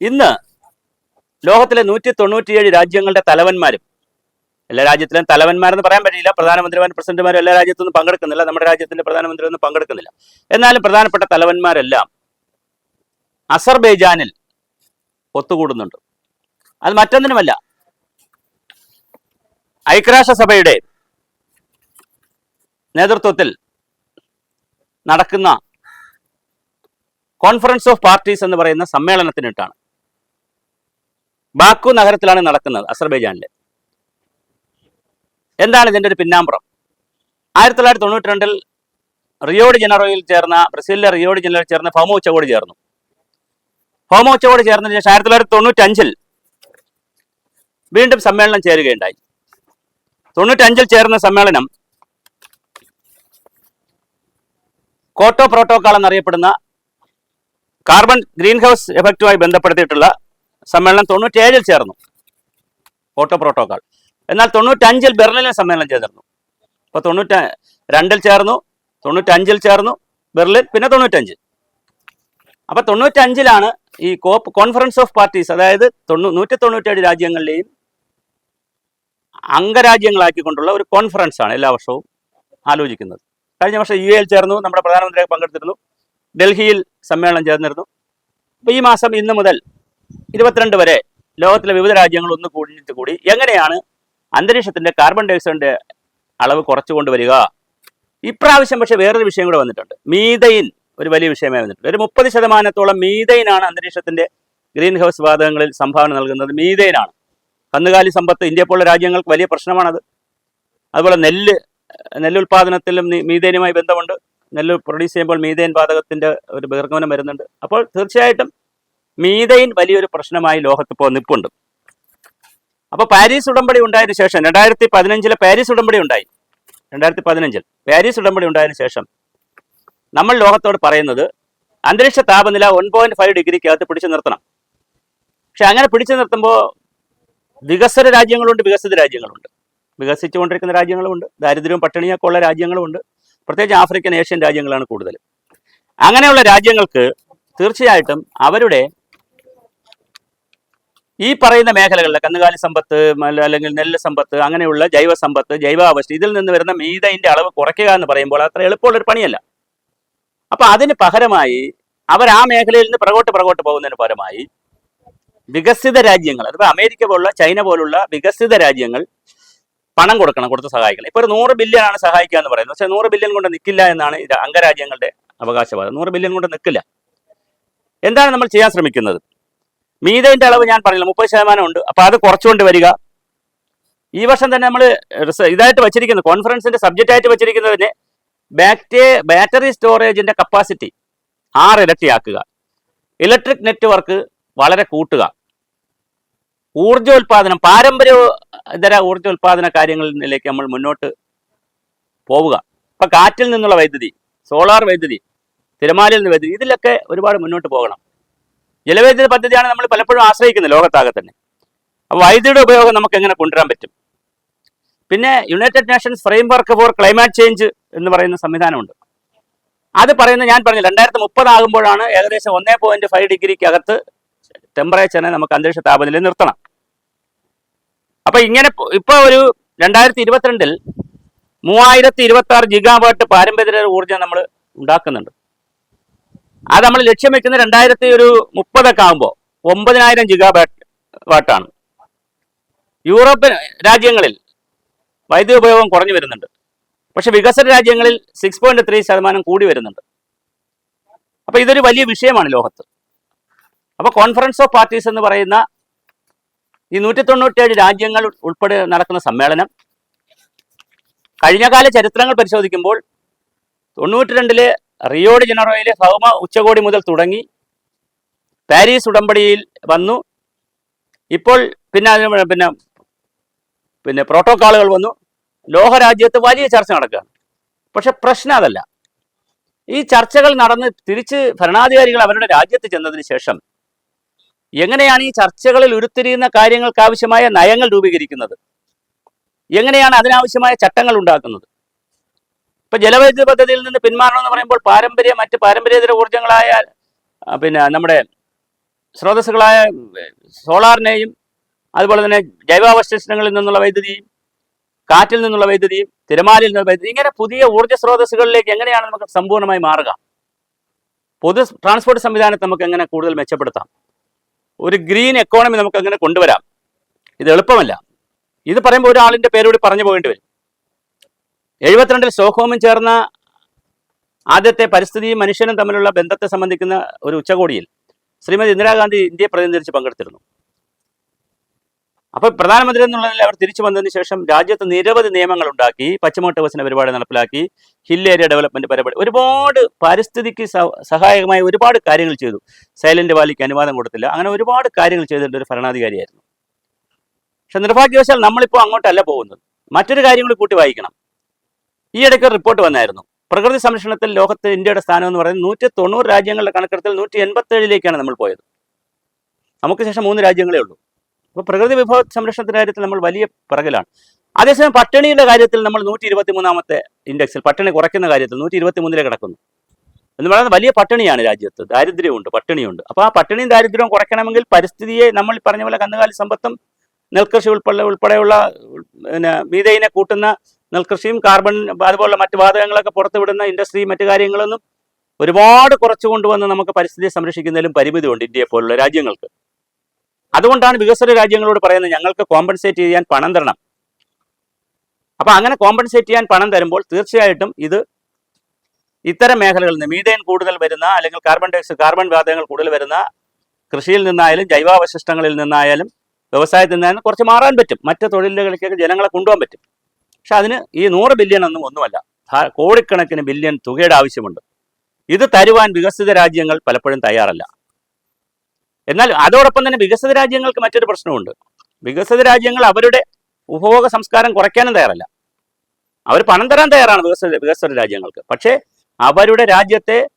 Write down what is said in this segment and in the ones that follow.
ഇന്ന് ലോകത്തിലെ നൂറ്റി തൊണ്ണൂറ്റിയേഴ് രാജ്യങ്ങളുടെ തലവന്മാരും എല്ലാ രാജ്യത്തിലും തലവന്മാരെന്ന് പറയാൻ പറ്റില്ല പ്രധാനമന്ത്രിമാരും പ്രസിഡന്റുമാരും എല്ലാ രാജ്യത്തൊന്നും പങ്കെടുക്കുന്നില്ല നമ്മുടെ രാജ്യത്തിന്റെ പ്രധാനമന്ത്രി ഒന്നും പങ്കെടുക്കുന്നില്ല. എന്നാലും പ്രധാനപ്പെട്ട തലവന്മാരെല്ലാം അസർബൈജാനിൽ ഒത്തുകൂടുന്നുണ്ട്. അത് മറ്റൊന്നിനുമല്ല ഐക്യരാഷ്ട്രസഭയുടെ നേതൃത്വത്തിൽ നടക്കുന്ന കോൺഫറൻസ് ഓഫ് പാർട്ടീസ് എന്ന് പറയുന്ന സമ്മേളനത്തിനിട്ടാണ്. ബാക്കു നഗരത്തിലാണ് നടക്കുന്നത് അസർബൈജാനിൽ എന്താണ് ഇതിന്റെ ഒരു പിന്നാമ്പുറം? ആയിരത്തി തൊള്ളായിരത്തി തൊണ്ണൂറ്റി രണ്ടിൽ റിയോഡ് ജനറോയിൽ ചേർന്ന ബ്രസീലിലെ റിയോഡ് ജനറോയിൽ ചേർന്ന ഫോമ ഉച്ചകോടി ചേർന്നു. ഫോമ ഉച്ചകോടി ചേർന്നതിന് ശേഷം ആയിരത്തി തൊള്ളായിരത്തി തൊണ്ണൂറ്റഞ്ചിൽ വീണ്ടും സമ്മേളനം ചേരുകയുണ്ടായി. തൊണ്ണൂറ്റഞ്ചിൽ ചേർന്ന സമ്മേളനം കോട്ടോ പ്രോട്ടോക്കാൾ എന്നറിയപ്പെടുന്ന കാർബൺ ഗ്രീൻ ഹൗസ് എഫക്റ്റുമായി ബന്ധപ്പെടുത്തിയിട്ടുള്ള സമ്മേളനം തൊണ്ണൂറ്റേഴിൽ ചേർന്നു. ഓട്ടോ പ്രോട്ടോക്കാൾ എന്നാൽ തൊണ്ണൂറ്റഞ്ചിൽ ബെർലിനിൽ സമ്മേളനം ചേർന്നു അപ്പോൾ തൊണ്ണൂറ്റ രണ്ടിൽ ചേർന്നു തൊണ്ണൂറ്റഞ്ചിൽ ചേർന്നു ബെർലിൻ പിന്നെ തൊണ്ണൂറ്റഞ്ച്. അപ്പൊ തൊണ്ണൂറ്റഞ്ചിലാണ് ഈ കോപ്പ് കോൺഫറൻസ് ഓഫ് പാർട്ടീസ് അതായത് തൊണ്ണൂ നൂറ്റി തൊണ്ണൂറ്റേഴ് രാജ്യങ്ങളിലെയും അംഗരാജ്യങ്ങളാക്കിക്കൊണ്ടുള്ള ഒരു കോൺഫറൻസ് ആണ് എല്ലാ വർഷവും ആലോചിക്കുന്നത്. കഴിഞ്ഞ വർഷം യു എയിൽ ചേർന്നു നമ്മുടെ പ്രധാനമന്ത്രി പങ്കെടുത്തിരുന്നു ഡൽഹിയിൽ സമ്മേളനം ചേർന്നിരുന്നു. അപ്പോൾ ഈ മാസം ഇന്ന് മുതൽ ഇരുപത്തിരണ്ട് വരെ ലോകത്തിലെ വിവിധ രാജ്യങ്ങൾ ഒന്ന് കൂടിയിട്ട് കൂടി എങ്ങനെയാണ് അന്തരീക്ഷത്തിന്റെ കാർബൺ ഡയോക്സൈഡിന്റെ അളവ് കുറച്ചു കൊണ്ടുവരിക ഇപ്രാവശ്യം പക്ഷേ വേറൊരു വിഷയം കൂടെ വന്നിട്ടുണ്ട്. മീതയിൻ ഒരു വലിയ വിഷയമായി വന്നിട്ടുണ്ട്. ഒരു മുപ്പത് ശതമാനത്തോളം മീതയിനാണ് അന്തരീക്ഷത്തിന്റെ ഗ്രീൻ ഹൗസ് വാതകങ്ങളിൽ സംഭാവന നൽകുന്നത്. മീതയിനാണ് കന്നുകാലി സമ്പത്ത് ഇന്ത്യ പോലുള്ള രാജ്യങ്ങൾക്ക് വലിയ പ്രശ്നമാണത്. അതുപോലെ നെല്ല് നെല്ലുൽപാദനത്തിലും മീതേനുമായി ബന്ധമുണ്ട്. നെല്ല് പ്രൊഡ്യൂസ് ചെയ്യുമ്പോൾ മീതേൻ വാതകത്തിന്റെ ഒരു ബഹിർഗമനം വരുന്നുണ്ട്. അപ്പോൾ തീർച്ചയായിട്ടും മീതൈൻ വലിയൊരു പ്രശ്നമായി ലോകത്ത് നിപ്പുണ്ട് അപ്പൊ അപ്പോൾ പാരീസ് ഉടമ്പടി ഉണ്ടായതിനു ശേഷം രണ്ടായിരത്തി പതിനഞ്ചിലെ പാരീസ് ഉടമ്പടി ഉണ്ടായി. രണ്ടായിരത്തി പതിനഞ്ചിൽ പാരീസ് ഉടമ്പടി ഉണ്ടായതിനു ശേഷം നമ്മൾ ലോകത്തോട് പറയുന്നത് അന്തരീക്ഷ താപനില വൺ പോയിന്റ് ഫൈവ് ഡിഗ്രിക്കകത്ത് പിടിച്ചു നിർത്തണം. പക്ഷെ അങ്ങനെ പിടിച്ചു നിർത്തുമ്പോൾ വികസന രാജ്യങ്ങളുണ്ട് വികസിത രാജ്യങ്ങളുണ്ട്. വികസിച്ചുകൊണ്ടിരിക്കുന്ന രാജ്യങ്ങളുമുണ്ട് ദാരിദ്ര്യവും പട്ടിണിയൊക്കെ ഉള്ള രാജ്യങ്ങളുമുണ്ട്. പ്രത്യേകിച്ച് ആഫ്രിക്കൻ ഏഷ്യൻ രാജ്യങ്ങളാണ് കൂടുതൽ അങ്ങനെയുള്ള രാജ്യങ്ങൾക്ക് തീർച്ചയായിട്ടും അവരുടെ ഈ പറയുന്ന മേഖലകളിലെ കന്നുകാലി സമ്പത്ത് അല്ലെങ്കിൽ നെല്ല് സമ്പത്ത് അങ്ങനെയുള്ള ജൈവ സമ്പത്ത് ജൈവാവസ്ഥ ഇതിൽ നിന്ന് വരുന്ന മീതയിന്റെ അളവ് കുറയ്ക്കുക എന്ന് പറയുമ്പോൾ അത്ര എളുപ്പമുള്ള ഒരു പണിയല്ല. അപ്പൊ അതിന് പകരമായി അവർ ആ മേഖലയിൽ നിന്ന് പ്രകോട്ട് പ്രകോട്ട് പോകുന്നതിന് പകരമായി വികസിത രാജ്യങ്ങൾ അതിപ്പോ അമേരിക്ക പോലുള്ള ചൈന പോലുള്ള വികസിത രാജ്യങ്ങൾ പണം കൊടുക്കണം കൊടുത്ത് സഹായിക്കണം. ഇപ്പൊ ഒരു നൂറ് ബില്യൺ ആണ് സഹായിക്കുക എന്ന് പറയുന്നത്. പക്ഷേ നൂറ് ബില്യൺ കൊണ്ട് നിൽക്കില്ല എന്നാണ് അംഗരാജ്യങ്ങളുടെ അവകാശവാദം. നൂറ് ബില്യൺ കൊണ്ട് നിൽക്കില്ല. എന്താണ് നമ്മൾ ചെയ്യാൻ ശ്രമിക്കുന്നത്? മീതയുടെ അളവ് ഞാൻ പറഞ്ഞില്ല മുപ്പത് ശതമാനം ഉണ്ട്. അപ്പൊ അത് കുറച്ചുകൊണ്ട് വരിക. ഈ വർഷം തന്നെ നമ്മൾ ഇതായിട്ട് വെച്ചിരിക്കുന്നത് കോൺഫറൻസിന്റെ സബ്ജക്റ്റ് ആയിട്ട് വെച്ചിരിക്കുന്നതിന് ബാറ്റേ ബാറ്ററി സ്റ്റോറേജിന്റെ കപ്പാസിറ്റി ആറ് ഇരട്ടിയാക്കുക. ഇലക്ട്രിക് നെറ്റ്വർക്ക് വളരെ കൂട്ടുക. ഊർജോൽപാദനം പാരമ്പര്യ ഇതര ഊർജോൽപാദന കാര്യങ്ങളിലേക്ക് നമ്മൾ മുന്നോട്ട് പോവുക. ഇപ്പൊ കാറ്റിൽ നിന്നുള്ള വൈദ്യുതി സോളാർ വൈദ്യുതി തിരമാലയിൽ നിന്ന് വൈദ്യുതി ഇതിലൊക്കെ ഒരുപാട് മുന്നോട്ട് പോകണം. ജലവൈദ്യുത പദ്ധതിയാണ് നമ്മൾ പലപ്പോഴും ആശ്രയിക്കുന്നത് ലോകത്താകെ തന്നെ. അപ്പോൾ വൈദ്യുതിയുടെ ഉപയോഗം നമുക്ക് എങ്ങനെ കൊണ്ടുവരാൻ പറ്റും? പിന്നെ United Nations framework for climate change എന്ന് പറയുന്ന സംവിധാനമുണ്ട്. അത് പറയുന്ന ഞാൻ പറഞ്ഞു രണ്ടായിരത്തി മുപ്പതാകുമ്പോഴാണ് ഏകദേശം ഒന്നേ പോയിന്റ് ഫൈവ് ഡിഗ്രിക്ക് അകത്ത് ടെമ്പറേച്ചറിനെ നമുക്ക് അന്തരീക്ഷ താപനില നിർത്തണം. അപ്പൊ ഇങ്ങനെ ഇപ്പൊ ഒരു രണ്ടായിരത്തി ഇരുപത്തിരണ്ടിൽ മൂവായിരത്തി ഇരുപത്തി ആറ് ജിഗാവാട്ട് പാരമ്പര്യ ഊർജം നമ്മൾ ഉണ്ടാക്കുന്നുണ്ട്. അത് നമ്മൾ ലക്ഷ്യം വെക്കുന്ന രണ്ടായിരത്തി ഒരു മുപ്പതൊക്കെ ആകുമ്പോൾ ഒമ്പതിനായിരം ജിഗാ വാട്ടാണ് യൂറോപ്യൻ രാജ്യങ്ങളിൽ വൈദ്യുതി ഉപയോഗം കുറഞ്ഞു വരുന്നുണ്ട്. പക്ഷെ വികസന രാജ്യങ്ങളിൽ സിക്സ് പോയിന്റ് ത്രീ ശതമാനം കൂടി വരുന്നുണ്ട്. അപ്പൊ ഇതൊരു വലിയ വിഷയമാണ് ലോകത്ത്. അപ്പൊ കോൺഫറൻസ് ഓഫ് പാർട്ടീസ് എന്ന് പറയുന്ന ഈ നൂറ്റി തൊണ്ണൂറ്റേഴ് രാജ്യങ്ങൾ ഉൾപ്പെടെ നടക്കുന്ന സമ്മേളനം കഴിഞ്ഞകാല ചരിത്രങ്ങൾ പരിശോധിക്കുമ്പോൾ തൊണ്ണൂറ്റി രണ്ടിലെ റിയോഡ് ജനറോയിലെ ഭൗമ ഉച്ചകോടി മുതൽ തുടങ്ങി. പാരീസ് ഉടമ്പടിയിൽ വന്നു. ഇപ്പോൾ പിന്നെ പിന്നെ പിന്നെ പ്രോട്ടോക്കോളുകൾ വന്നു. ലോകരാജ്യത്ത് വലിയ ചർച്ച നടക്കുകയാണ് പക്ഷെ പ്രശ്നം അതല്ല. ഈ ചർച്ചകൾ നടന്ന് തിരിച്ച് ഭരണാധികാരികൾ അവരുടെ രാജ്യത്ത് ചെന്നതിന് ശേഷം എങ്ങനെയാണ് ഈ ചർച്ചകളിൽ ഉരുത്തിരിയുന്ന കാര്യങ്ങൾക്ക് ആവശ്യമായ നയങ്ങൾ രൂപീകരിക്കുന്നത്? എങ്ങനെയാണ് അതിനാവശ്യമായ ചട്ടങ്ങൾ ഉണ്ടാക്കുന്നത്? ഇപ്പൊ ജലവൈദ്യുത പദ്ധതിയിൽ നിന്ന് പിന്മാറണം എന്ന് പറയുമ്പോൾ പാരമ്പര്യ മറ്റ് പാരമ്പര്യേതര ഊർജങ്ങളായ പിന്നെ നമ്മുടെ സ്രോതസ്സുകളായ സോളാറിനെയും അതുപോലെ തന്നെ ജൈവാവശിഷ്ടങ്ങളിൽ നിന്നുള്ള വൈദ്യുതിയും കാറ്റിൽ നിന്നുള്ള വൈദ്യുതിയും തിരമാലയിൽ നിന്നുള്ള വൈദ്യുതി ഇങ്ങനെ പുതിയ ഊർജ സ്രോതസ്സുകളിലേക്ക് എങ്ങനെയാണ് നമുക്ക് സമ്പൂർണമായി മാറുക? പൊതു ട്രാൻസ്പോർട്ട് സംവിധാനത്തെ നമുക്ക് എങ്ങനെ കൂടുതൽ മെച്ചപ്പെടുത്താം? ഒരു ഗ്രീൻ എക്കോണമി നമുക്ക് എങ്ങനെ കൊണ്ടുവരാം? ഇത് എളുപ്പമല്ല. ഇത് പറയുമ്പോൾ ഒരാളിന്റെ പേരോട് പറഞ്ഞു പോകേണ്ടി വരും. എഴുപത്തിരണ്ടിൽ സ്റ്റോക്ക്ഹോമും ചേർന്ന ആദ്യത്തെ പരിസ്ഥിതിയും മനുഷ്യനും തമ്മിലുള്ള ബന്ധത്തെ സംബന്ധിക്കുന്ന ഒരു ഉച്ചകോടിയിൽ ശ്രീമതി ഇന്ദിരാഗാന്ധി ഇന്ത്യയെ പ്രതിനിധീകരിച്ച് പങ്കെടുത്തിരുന്നു. അപ്പോൾ പ്രധാനമന്ത്രി എന്നുള്ളതിൽ അവർ തിരിച്ചു വന്നതിന് ശേഷം രാജ്യത്ത് നിരവധി നിയമങ്ങൾ ഉണ്ടാക്കി പശ്ചിമോട്ട് വികസന പരിപാടി നടപ്പിലാക്കി ഹിൽ ഏരിയ ഡെവലപ്മെന്റ് പരിപാടി ഒരുപാട് പരിസ്ഥിതിക്ക് സഹായകമായ ഒരുപാട് കാര്യങ്ങൾ ചെയ്തു. സൈലന്റ് വാലിക്ക് അനുവാദം കൊടുത്തില്ല. അങ്ങനെ ഒരുപാട് കാര്യങ്ങൾ ചെയ്തിട്ടുണ്ട് ഒരു ഭരണാധികാരിയായിരുന്നു. പക്ഷെ നിർഭാഗ്യവശാൽ നമ്മളിപ്പോൾ അങ്ങോട്ടല്ല പോകുന്നത്. മറ്റൊരു കാര്യം കൂടി കൂട്ടി വായിക്കണം. ഈ ഇടയ്ക്ക് ഒരു റിപ്പോർട്ട് വന്നായിരുന്നു. പ്രകൃതി സംരക്ഷണത്തിൽ ലോകത്ത് ഇന്ത്യയുടെ സ്ഥാനം എന്ന് പറയുന്നത് നൂറ്റി തൊണ്ണൂറ് രാജ്യങ്ങളുടെ കണക്കെടുത്തിൽ നൂറ്റി എൺപത്തി ഏഴിലേക്കാണ് നമ്മൾ പോയത്. നമുക്ക് ശേഷം മൂന്ന് രാജ്യങ്ങളേ ഉള്ളൂ. അപ്പോൾ പ്രകൃതി വിഭവ സംരക്ഷണത്തിന്റെ കാര്യത്തിൽ നമ്മൾ വലിയ പിറകിലാണ്. അതേസമയം പട്ടിണിയുടെ കാര്യത്തിൽ നമ്മൾ നൂറ്റി ഇരുപത്തി മൂന്നാമത്തെ ഇൻഡെക്സിൽ പട്ടിണി കുറയ്ക്കുന്ന കാര്യത്തിൽ നൂറ്റി ഇരുപത്തി മൂന്നിലെ കിടക്കുന്നു. എന്ന് പറയുന്നത് വലിയ പട്ടിണിയാണ് രാജ്യത്ത്. ദാരിദ്ര്യമുണ്ട് പട്ടിണിയുണ്ട്. അപ്പോൾ ആ പട്ടിണിയും ദാരിദ്ര്യവും കുറയ്ക്കണമെങ്കിൽ പരിസ്ഥിതിയെ നമ്മൾ പറഞ്ഞ പോലെ കന്നുകാലി സമ്പത്തും നെൽകൃഷി ഉൾപ്പെടെ ഉൾപ്പെടെയുള്ള പിന്നെ മീതയിനെ കൂട്ടുന്ന നെൽകൃഷിയും കാർബൺ അതുപോലുള്ള മറ്റു വാതകങ്ങളൊക്കെ പുറത്തുവിടുന്ന ഇൻഡസ്ട്രി മറ്റു കാര്യങ്ങളൊന്നും ഒരുപാട് കുറച്ചു കൊണ്ടുവന്ന് നമുക്ക് പരിസ്ഥിതിയെ സംരക്ഷിക്കുന്നതിലും പരിമിതിയുണ്ട് ഇന്ത്യയെ പോലുള്ള രാജ്യങ്ങൾക്ക്. അതുകൊണ്ടാണ് വികസന രാജ്യങ്ങളോട് പറയുന്നത് ഞങ്ങൾക്ക് കോമ്പൻസേറ്റ് ചെയ്യാൻ പണം തരണം. അപ്പൊ അങ്ങനെ കോമ്പൻസേറ്റ് ചെയ്യാൻ പണം തരുമ്പോൾ തീർച്ചയായിട്ടും ഇത് ഇത്തരം മേഖലകളിൽ നിന്ന് മീതേൻ കൂടുതൽ വരുന്ന അല്ലെങ്കിൽ കാർബൺ ഡയോക്സൈഡ് കാർബൺ വാതകങ്ങൾ കൂടുതൽ വരുന്ന കൃഷിയിൽ നിന്നായാലും ജൈവാവശിഷ്ടങ്ങളിൽ നിന്നായാലും വ്യവസായത്തിൽ നിന്നായാലും കുറച്ച് മാറാൻ പറ്റും. മറ്റ് തൊഴിലുകളിലേക്ക് ജനങ്ങളെ കൊണ്ടുപോകാൻ പറ്റും. പക്ഷെ അതിന് ഈ നൂറ് ബില്യൺ ഒന്നും ഒന്നുമല്ല. കോടിക്കണക്കിന് ബില്യൺ തുകയുടെ ആവശ്യമുണ്ട്. ഇത് തരുവാൻ വികസിത രാജ്യങ്ങൾ പലപ്പോഴും തയ്യാറല്ല. എന്നാൽ അതോടൊപ്പം തന്നെ വികസിത രാജ്യങ്ങൾക്ക് മറ്റൊരു പ്രശ്നമുണ്ട്. വികസിത രാജ്യങ്ങൾ അവരുടെ ഉപഭോഗ സംസ്കാരം കുറയ്ക്കാനും തയ്യാറല്ല. അവർ പണം തരാൻ തയ്യാറാണ് വികസിത വികസിത രാജ്യങ്ങൾക്ക്. പക്ഷേ അവരുടെ രാജ്യത്തെ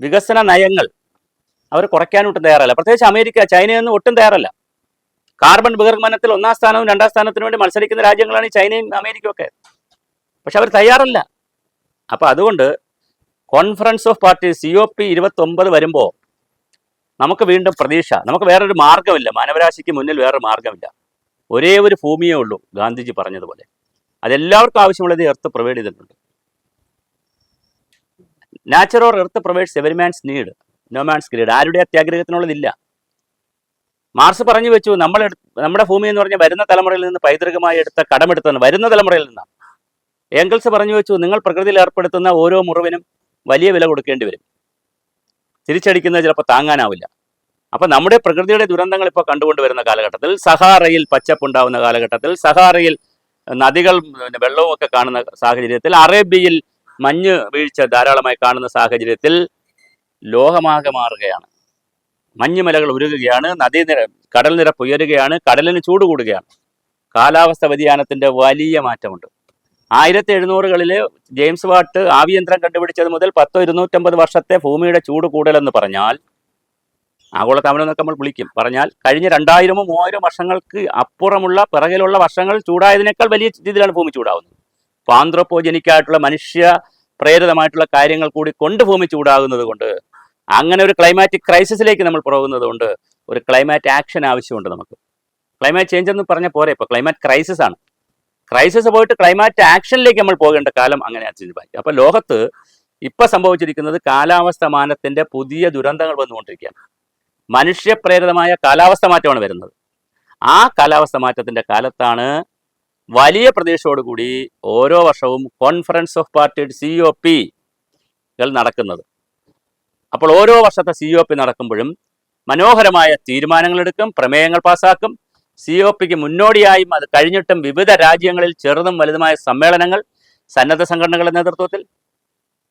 വികസന നയങ്ങൾ അവർ കുറയ്ക്കാനൊട്ടും തയ്യാറല്ല. പ്രത്യേകിച്ച് അമേരിക്ക ചൈനയൊന്നും ഒട്ടും തയ്യാറല്ല. കാർബൺ ബഹിർഗമനത്തിൽ ഒന്നാം സ്ഥാനവും രണ്ടാം സ്ഥാനത്തിനു വേണ്ടി മത്സരിക്കുന്ന രാജ്യങ്ങളാണ് ഈ ചൈനയും അമേരിക്കയും ഒക്കെ പക്ഷെ അവർ തയ്യാറല്ല. അപ്പൊ അതുകൊണ്ട് conference of party C O P ഇരുപത്തി ഒമ്പത് വരുമ്പോൾ നമുക്ക് വീണ്ടും പ്രതീക്ഷ. നമുക്ക് വേറൊരു മാർഗമില്ല മാനവരാശിക്ക് മുന്നിൽ വേറൊരു മാർഗമില്ല ഒരേ ഒരു ഭൂമിയേ ഉള്ളൂ ഗാന്ധിജി പറഞ്ഞതുപോലെ. അതെല്ലാവർക്കും ആവശ്യമുള്ളത് എർത്ത് പ്രൊവൈഡ് ചെയ്തിട്ടുണ്ട്. Natural earth provides every man's need no man's greed ആരുടെ അത്യാഗ്രഹത്തിനുള്ളതില്ല. മാർസ് പറഞ്ഞു വെച്ചു നമ്മൾ നമ്മുടെ ഭൂമി എന്ന് പറഞ്ഞാൽ വരുന്ന തലമുറയിൽ നിന്ന് പൈതൃകമായി എടുത്ത കടമെടുത്തെന്ന് വരുന്ന തലമുറയിൽ നിന്നാണ് ഏംഗിൾസ് പറഞ്ഞു വെച്ചു നിങ്ങൾ പ്രകൃതിയിൽ ഏർപ്പെടുത്തുന്ന ഓരോ മുറിവിനും വലിയ വില കൊടുക്കേണ്ടി വരും. തിരിച്ചടിക്കുന്നത് ചിലപ്പോൾ താങ്ങാനാവില്ല. അപ്പൊ നമ്മുടെ പ്രകൃതിയുടെ ദുരന്തങ്ങൾ ഇപ്പോൾ കണ്ടുകൊണ്ട് വരുന്ന കാലഘട്ടത്തിൽ സഹാറയിൽ പച്ചപ്പുണ്ടാവുന്ന കാലഘട്ടത്തിൽ സഹാറയിൽ നദികൾ വെള്ളവും ഒക്കെ കാണുന്ന സാഹചര്യത്തിൽ അറേബ്യയിൽ മഞ്ഞ് വീഴ്ച ധാരാളമായി കാണുന്ന സാഹചര്യത്തിൽ ലോകമാകെ മാറുകയാണ്. മഞ്ഞുമലകൾ ഉരുകുകയാണ് നദീനിര കടൽ നിരപ്പ് ഉയരുകയാണ് കടലിന് ചൂട് കൂടുകയാണ്. കാലാവസ്ഥ വ്യതിയാനത്തിന്റെ വലിയ മാറ്റമുണ്ട്. ആയിരത്തി എഴുന്നൂറുകളിൽ ജെയിംസ് വാട്ട് ആവിയന്ത്രം കണ്ടുപിടിച്ചത് മുതൽ പത്തോ ഇരുന്നൂറ്റമ്പത് വർഷത്തെ ഭൂമിയുടെ ചൂട് കൂടലെന്ന് പറഞ്ഞാൽ ആഗോളതാപനം എന്നൊക്കെ നമ്മൾ വിളിക്കും. പറഞ്ഞാൽ കഴിഞ്ഞ രണ്ടായിരമോ മൂവായിരം വർഷങ്ങൾക്ക് അപ്പുറമുള്ള പിറകിലുള്ള വർഷങ്ങൾ ചൂടായതിനേക്കാൾ വലിയ രീതിയിലാണ് ഭൂമി ചൂടാവുന്നത്. പാന്ത്രപ്പോജനിക്കായിട്ടുള്ള മനുഷ്യ പ്രേരിതമായിട്ടുള്ള കാര്യങ്ങൾ കൂടി കൊണ്ട് ഭൂമി ചൂടാകുന്നത് കൊണ്ട് അങ്ങനെ ഒരു ക്ലൈമാറ്റിക് ക്രൈസിസിലേക്ക് നമ്മൾ പോകുന്നത് കൊണ്ട് ഒരു ക്ലൈമാറ്റ് ആക്ഷൻ ആവശ്യമുണ്ട് നമുക്ക്. ക്ലൈമാറ്റ് ചേഞ്ച് എന്ന് പറഞ്ഞ പോരെ ഇപ്പോൾ ക്ലൈമാറ്റ് ക്രൈസിസ് ആണ്. ക്രൈസിസ് പോയിട്ട് ക്ലൈമാറ്റ് ആക്ഷനിലേക്ക് നമ്മൾ പോകേണ്ട കാലം അങ്ങനെ അച്ഛനിപ്പായി അപ്പോൾ ലോകത്ത് ഇപ്പം സംഭവിച്ചിരിക്കുന്നത് കാലാവസ്ഥ മാനത്തിന്റെ പുതിയ ദുരന്തങ്ങൾ വന്നുകൊണ്ടിരിക്കുകയാണ്. മനുഷ്യപ്രേരിതമായ കാലാവസ്ഥ മാറ്റമാണ് വരുന്നത്. ആ കാലാവസ്ഥ മാറ്റത്തിന്റെ കാലത്താണ് വലിയ പ്രതീക്ഷയോടുകൂടി ഓരോ വർഷവും conference of party C O പികൾ നടക്കുന്നത്. അപ്പോൾ ഓരോ വർഷത്തെ സി ഒ പി നടക്കുമ്പോഴും മനോഹരമായ തീരുമാനങ്ങൾ എടുക്കും പ്രമേയങ്ങൾ പാസാക്കും. സി ഒ പിക്ക് മുന്നോടിയായും അത് കഴിഞ്ഞിട്ടും വിവിധ രാജ്യങ്ങളിൽ ചെറുതും വലുതുമായ സമ്മേളനങ്ങൾ സന്നദ്ധ സംഘടനകളുടെ നേതൃത്വത്തിൽ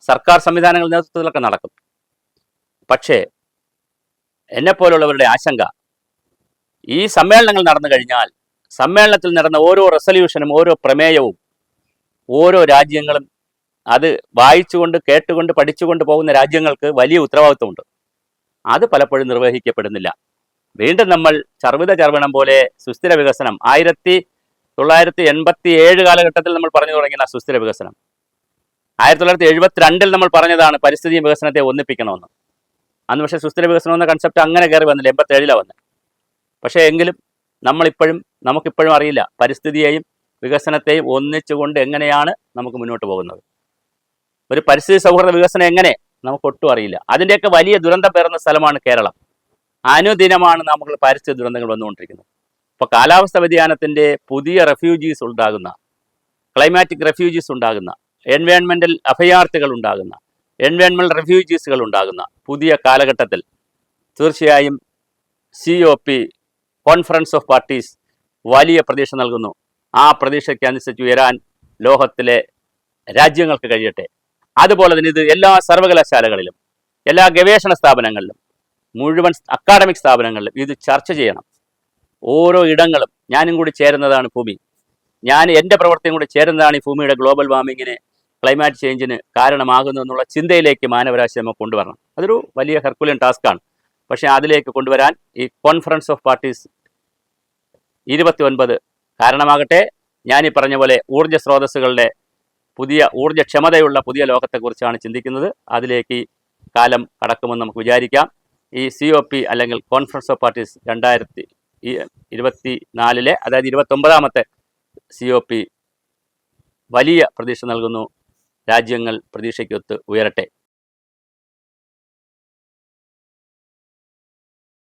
സർക്കാർ സംവിധാനങ്ങളുടെ നേതൃത്വത്തിലൊക്കെ നടക്കും. പക്ഷേ എന്നെപ്പോലുള്ളവരുടെ ആശങ്ക ഈ സമ്മേളനങ്ങൾ നടന്നു കഴിഞ്ഞാൽ സമ്മേളനത്തിൽ നടന്ന ഓരോ റെസൊല്യൂഷനും ഓരോ പ്രമേയവും ഓരോ രാജ്യങ്ങളും അത് വായിച്ചുകൊണ്ട് കേട്ടുകൊണ്ട് പഠിച്ചുകൊണ്ട് പോകുന്ന രാജ്യങ്ങൾക്ക് വലിയ ഉത്തരവാദിത്വമുണ്ട്. അത് പലപ്പോഴും നിർവഹിക്കപ്പെടുന്നില്ല. വീണ്ടും നമ്മൾ ചർവിത ചർവണം പോലെ സുസ്ഥിര വികസനം ആയിരത്തി തൊള്ളായിരത്തി എൺപത്തി ഏഴ് കാലഘട്ടത്തിൽ നമ്മൾ പറഞ്ഞു തുടങ്ങിയ സുസ്ഥിര വികസനം. ആയിരത്തി തൊള്ളായിരത്തി എഴുപത്തിരണ്ടിൽ നമ്മൾ പറഞ്ഞതാണ് പരിസ്ഥിതി വികസനത്തെ ഒന്നിപ്പിക്കണമെന്ന്. അന്ന് പക്ഷേ സുസ്ഥിര വികസനം എന്ന കൺസെപ്റ്റ് അങ്ങനെ കയറി വന്നില്ല എൺപത്തേഴിലാണ് വന്നത് പക്ഷേ എങ്കിലും നമ്മളിപ്പോഴും നമുക്കിപ്പോഴും അറിയില്ല പരിസ്ഥിതിയെയും വികസനത്തെയും ഒന്നിച്ചുകൊണ്ട് എങ്ങനെയാണ് നമുക്ക് മുന്നോട്ട് പോകുന്നത്. ഒരു പരിസ്ഥിതി സൗഹൃദ വികസനം എങ്ങനെ നമുക്ക് ഒട്ടും അറിയില്ല. അതിന്റെയൊക്കെ വലിയ ദുരന്തം പേർന്ന സ്ഥലമാണ് കേരളം. അനുദിനമാണ് നമ്മൾ പരിസ്ഥിതി ദുരന്തങ്ങൾ വന്നുകൊണ്ടിരിക്കുന്നത്. ഇപ്പോൾ കാലാവസ്ഥ വ്യതിയാനത്തിന്റെ പുതിയ റെഫ്യൂജീസ് ഉണ്ടാകുന്ന ക്ലൈമാറ്റിക് റെഫ്യൂജീസ് ഉണ്ടാകുന്ന എൻവയോൺമെന്റൽ അഭയാർത്ഥികൾ ഉണ്ടാകുന്ന എൻവയോൺമെന്റൽ റെഫ്യൂജീസുകൾ ഉണ്ടാകുന്ന പുതിയ കാലഘട്ടത്തിൽ തീർച്ചയായും C O P conference of parties വലിയ പ്രതീക്ഷ നൽകുന്നു. ആ പ്രതീക്ഷയ്ക്ക് അനുസരിച്ച് ഉയരാൻ ലോകത്തിലെ രാജ്യങ്ങൾക്ക് കഴിയട്ടെ. അതുപോലെ തന്നെ ഇത് എല്ലാ സർവകലാശാലകളിലും എല്ലാ ഗവേഷണ സ്ഥാപനങ്ങളിലും മുഴുവൻ അക്കാഡമിക് സ്ഥാപനങ്ങളിലും ഇത് ചർച്ച ചെയ്യണം. ഓരോ ഇടങ്ങളും ഞാനും കൂടി ചേരുന്നതാണ് ഭൂമി. ഞാൻ എന്റെ പ്രവർത്തിയും കൂടി ചേരുന്നതാണ് ഈ ഭൂമിയുടെ ഗ്ലോബൽ വാർമിങ്ങിന് ക്ലൈമാറ്റ് ചേഞ്ചിന് കാരണമാകുന്നു എന്നുള്ള ചിന്തയിലേക്ക് മാനവരാശി നമ്മൾ കൊണ്ടുവരണം. അതൊരു വലിയ ഹെർക്കുലിയൻ ടാസ്ക്കാണ് പക്ഷേ അതിലേക്ക് കൊണ്ടുവരാൻ ഈ കോൺഫറൻസ് ഓഫ് പാർട്ടീസ് ഇരുപത്തി ഒൻപത് കാരണമാകട്ടെ. ഈ പറഞ്ഞ പോലെ ഊർജ സ്രോതസ്സുകളുടെ പുതിയ ഊർജക്ഷമതയുള്ള പുതിയ ലോകത്തെക്കുറിച്ചാണ് ചിന്തിക്കുന്നത്. അതിലേക്ക് കാലം കടക്കുമെന്ന് നമുക്ക് വിചാരിക്കാം. ഈ സി ഒ പി അല്ലെങ്കിൽ കോൺഫറൻസ് ഓഫ് പാർട്ടീസ് രണ്ടായിരത്തി ഇരുപത്തി നാലിലെ അതായത് ഇരുപത്തൊമ്പതാമത്തെ സി ഒ പി വലിയ പ്രതീക്ഷ നൽകുന്നു. രാജ്യങ്ങൾ പ്രതീക്ഷയ്ക്കൊത്ത് ഉയരട്ടെ.